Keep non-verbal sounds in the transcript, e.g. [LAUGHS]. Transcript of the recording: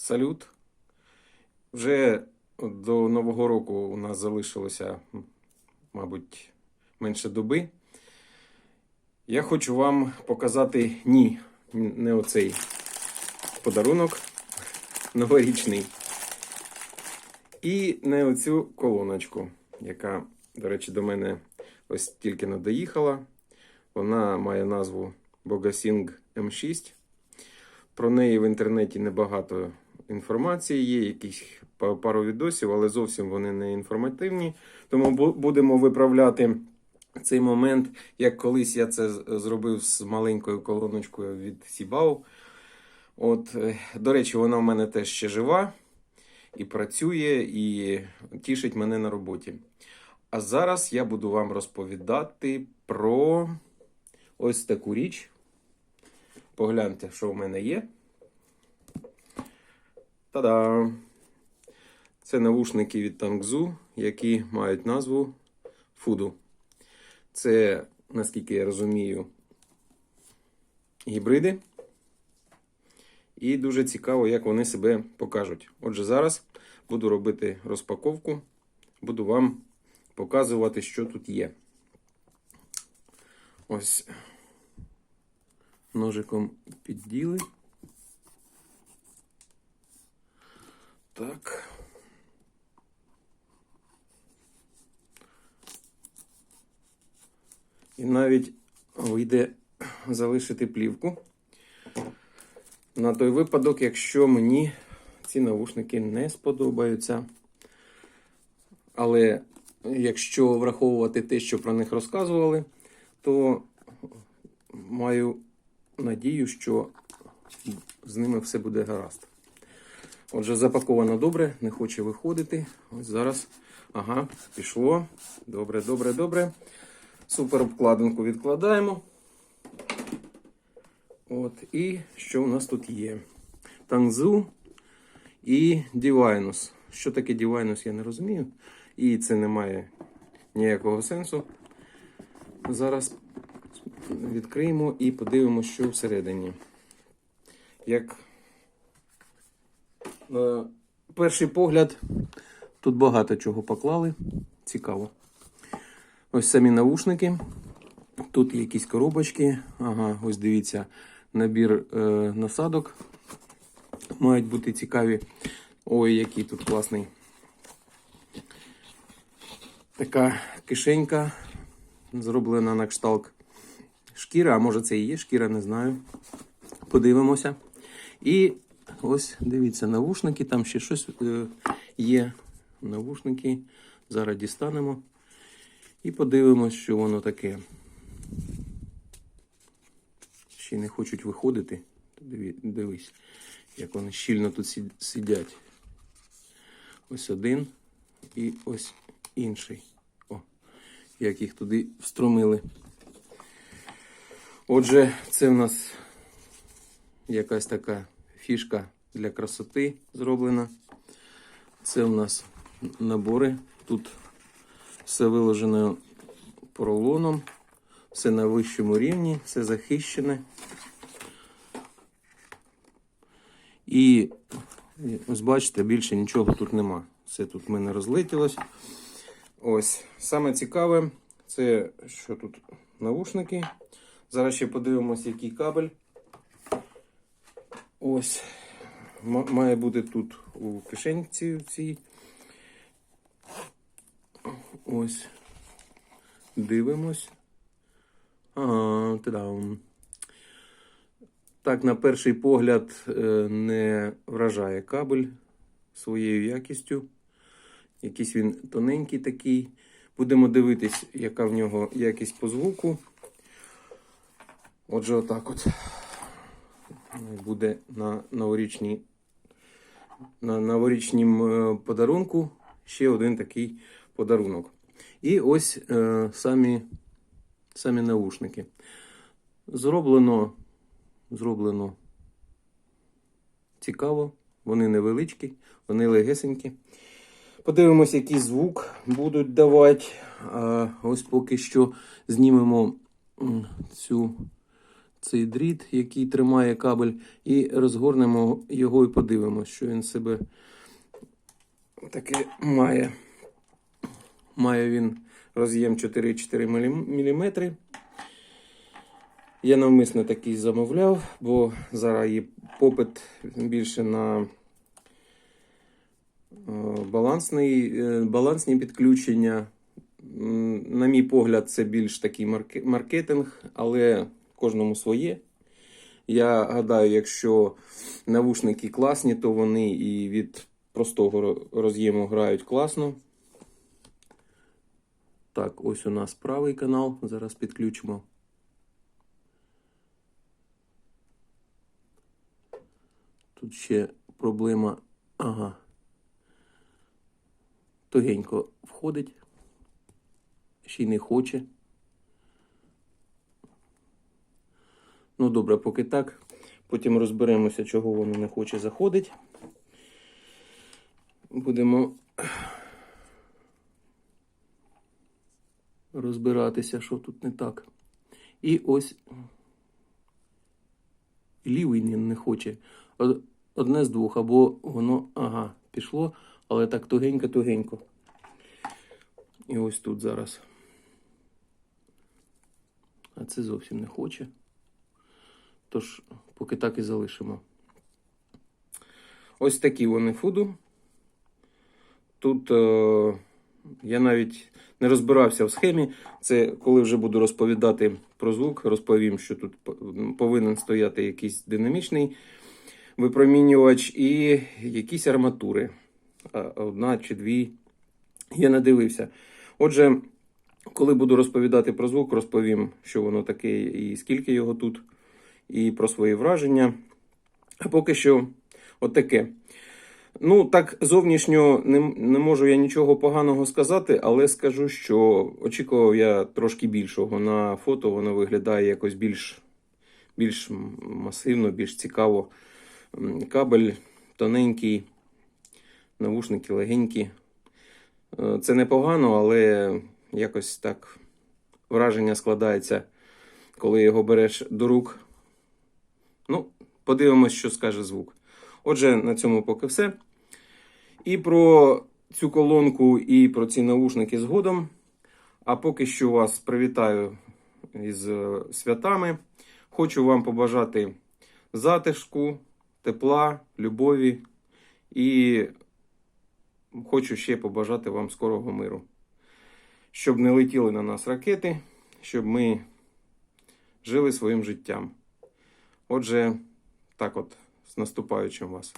Салют. Вже до Нового року у нас залишилося, мабуть, менше доби. Я хочу вам показати ні, не оцей подарунок [LAUGHS] новорічний. І не оцю колоночку, яка, до речі, до мене ось тільки не доїхала. Вона має назву Bogasing M6. Про неї в інтернеті небагато інформації, є якісь пару відосів, але зовсім вони не інформативні. Тому будемо виправляти цей момент, як колись я це зробив з маленькою колоночкою від Сібау. От, е, до речі, вона в мене теж ще жива і працює, і тішить мене на роботі. А зараз я буду вам розповідати про ось таку річ. Погляньте, що в мене є. Та-да! Це навушники від Tangzu, які мають назву Fudu. Це, наскільки я розумію, гібриди. І дуже цікаво, як вони себе покажуть. Отже, зараз буду робити розпаковку, буду вам показувати, що тут є. Ось ножиком підділи. Так. І навіть вийде залишити плівку. На той випадок, якщо мені ці навушники не сподобаються. Але якщо враховувати те, що про них розказували, то маю надію, що з ними все буде гаразд. Отже, запаковано добре, не хоче виходити. Ось зараз. Ага, пішло. Добре, добре, добре. Супер обкладинку відкладаємо. От, і що у нас тут є? Тангзу і Дівайнус. Що таке Дівайнус, я не розумію. І це не має ніякого сенсу. Зараз відкриємо і подивимося, що всередині. Як перший погляд, тут багато чого поклали. Цікаво. Ось самі навушники. Тут якісь коробочки. Ага, ось дивіться, набір е, насадок. Мають бути цікаві. Ой, який тут класний. Така кишенька, зроблена на кшталт шкіра, а може це і є шкіра, не знаю. Подивимося. І ось дивіться, навушники, там ще щось е, є. Навушники. Зараз дістанемо. І подивимось, що воно таке. Ще не хочуть виходити. Дивись, як вони щільно тут сидять. Ось один і ось інший. О, як їх туди встромили. Отже, це в нас якась така фішка для красоти зроблена. Це в нас набори. Тут все виложено поролоном, все на вищому рівні, все захищене. І ось бачите, більше нічого тут нема. Все тут в мене розлетілось. Ось, саме цікаве, це що тут навушники. Зараз ще подивимось, який кабель. Ось. Має бути тут у кишенці в цій. Ось. Дивимось. Ага. Так, на перший погляд, е, не вражає кабель своєю якістю. Якийсь він тоненький такий. Будемо дивитись, яка в нього якість по звуку. Отже, отак от. Буде на новорічній на новорічнім е, подарунку ще один такий подарунок. І ось е, самі, самі наушники. Зроблено, зроблено цікаво, вони невеличкі, вони легесенькі. Подивимось, який звук будуть давати. Ось поки що знімемо цю цей дріт, який тримає кабель, і розгорнемо його і подивимося, що він себе таке має. Має він роз'єм 4,4 мм. Я навмисно такий замовляв, бо зараз є попит більше на е, балансний, е, балансні підключення. На мій погляд, це більш такий маркетинг, але кожному своє. Я гадаю, якщо навушники класні, то вони і від простого роз'єму грають класно. Так, ось у нас правий канал. Зараз підключимо. Тут ще проблема. Ага. Тугенько входить. Ще й не хоче. Ну, добре, поки так. Потім розберемося, чого воно не хоче заходить. Будемо розбиратися, що тут не так. І ось лівий не хоче. Одне з двох, або воно, ага, пішло, але так тугенько-тугенько. І ось тут зараз. А це зовсім не хоче. Тож, поки так і залишимо. Ось такі вони фуду. Тут е, я навіть не розбирався в схемі. Це коли вже буду розповідати про звук, розповім, що тут повинен стояти якийсь динамічний випромінювач і якісь арматури. Одна чи дві. Я не дивився. Отже, коли буду розповідати про звук, розповім, що воно таке і скільки його тут, і про свої враження. А поки що отаке. Ну, так, зовнішньо не, не можу я нічого поганого сказати, але скажу, що очікував я трошки більшого. На фото воно виглядає якось більш, більш масивно, більш цікаво. Кабель тоненький, навушники легенькі. Е, Це непогано, але якось так враження складається, коли його береш до рук. Ну, подивимось, що скаже звук. Отже, на цьому поки все. І про цю колонку, і про ці наушники згодом. А поки що вас привітаю із е, святами. Хочу вам побажати затишку, тепла, любові і хочу ще побажати вам скорого миру. Щоб не летіли на нас ракети, щоб ми жили своїм життям. Отже, так от, з наступаючим вас.